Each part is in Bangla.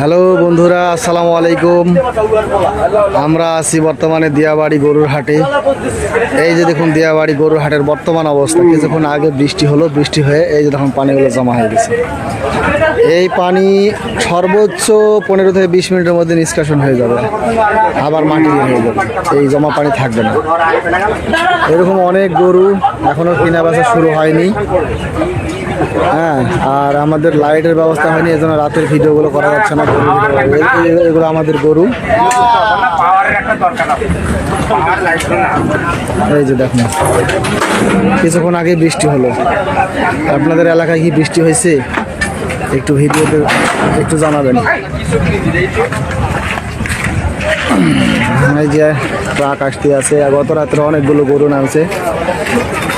হ্যালো বন্ধুরা, আসসালামু আলাইকুম। আমরা আছি বর্তমানে দিয়াবাড়ি গরুর হাটে। এই যে দেখুন, দিয়াবাড়ি গরুর হাটের বর্তমান অবস্থা। কিছুক্ষণ আগে বৃষ্টি হলো, বৃষ্টি হয়ে এই যে দেখুন, পানিগুলো জমা হয়ে গেছে। এই পানি সর্বোচ্চ পনেরো থেকে বিশ মিনিটের মধ্যে নিষ্কাশন হয়ে যাবে। আবার মাটি হয়ে যাবে। এই জমা পানি থাকবে না। এরকম অনেক গরু এখনও কেনা বেচা শুরু হয়নি। হ্যাঁ আর আমাদের লাইটের ব্যবস্থা হয়নি, এজন্য রাতের ভিডিওগুলো করা যাচ্ছে না এগুলো আমাদের গরু। এই যে দেখুন, কিছুক্ষণ আগে বৃষ্টি হলো। আপনাদের এলাকায় কি বৃষ্টি হয়েছে? একটু ভিডিওতে একটু জানাবেন। এই যে ট্রাক আসতে আছে, গত রাত্রে অনেকগুলো গরু নামছে।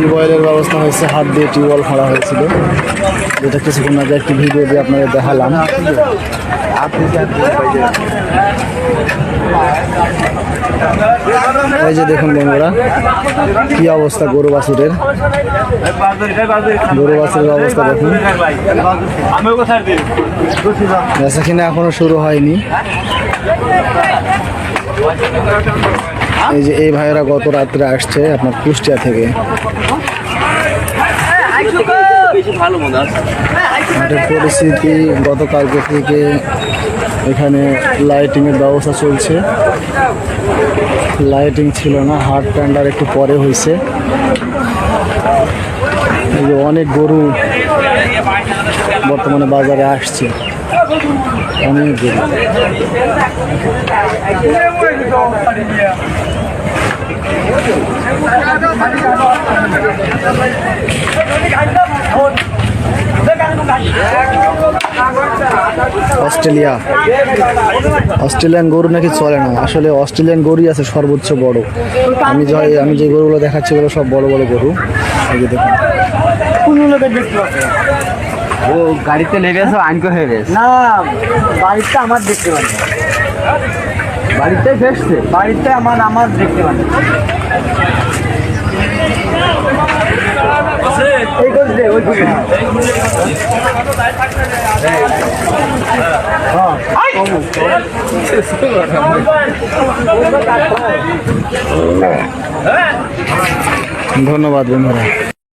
টিউবওয়েলের ব্যবস্থা হয়েছে, হাত দিয়ে টিউবওয়েল খোঁড়া হয়েছিল। যেটা কিছুক্ষণ আগে একটি ভিডিও দিয়ে আপনাদের দেখালাম। এই যে দেখুন বন্ধুরা, কি অবস্থা গরু বাছুরের। গরু বাছুরের অবস্থা দেখুন। বেচা কিনা এখনও শুরু হয়নি। এই যে এই ভাইয়েরা গত রাত্রে আসছে আপনার কুষ্টিয়া থেকে। হয় পরিস্থিতি, গতকালকে থেকে এখানে লাইটিংয়ের ব্যবস্থা চলছে। লাইটিং ছিল না হাট প্যান্ডার একটু পরে হয়েছে। অনেক গরু বর্তমানে বাজারে আসছে। অনেক গরু। অস্ট্রেলিয়া। অস্ট্রেলিয়ান গরু নাকি চলে না। আসলে অস্ট্রেলিয়ান গরুই আছে সর্বোচ্চ বড়। আমি যে আমি যে গরুগুলো দেখাচ্ছি ওগুলো সব বড় বড় গরু। ও গাড়িতে লেগেছে আনকো হয়ে গেছে না বাড়িতে আমার দেখতে পাচ্ছি বাড়িতে ফেসছে বাড়িতে আমার আমার দেখতে পাচ্ছি ধন্যবাদ বন্ধুরা।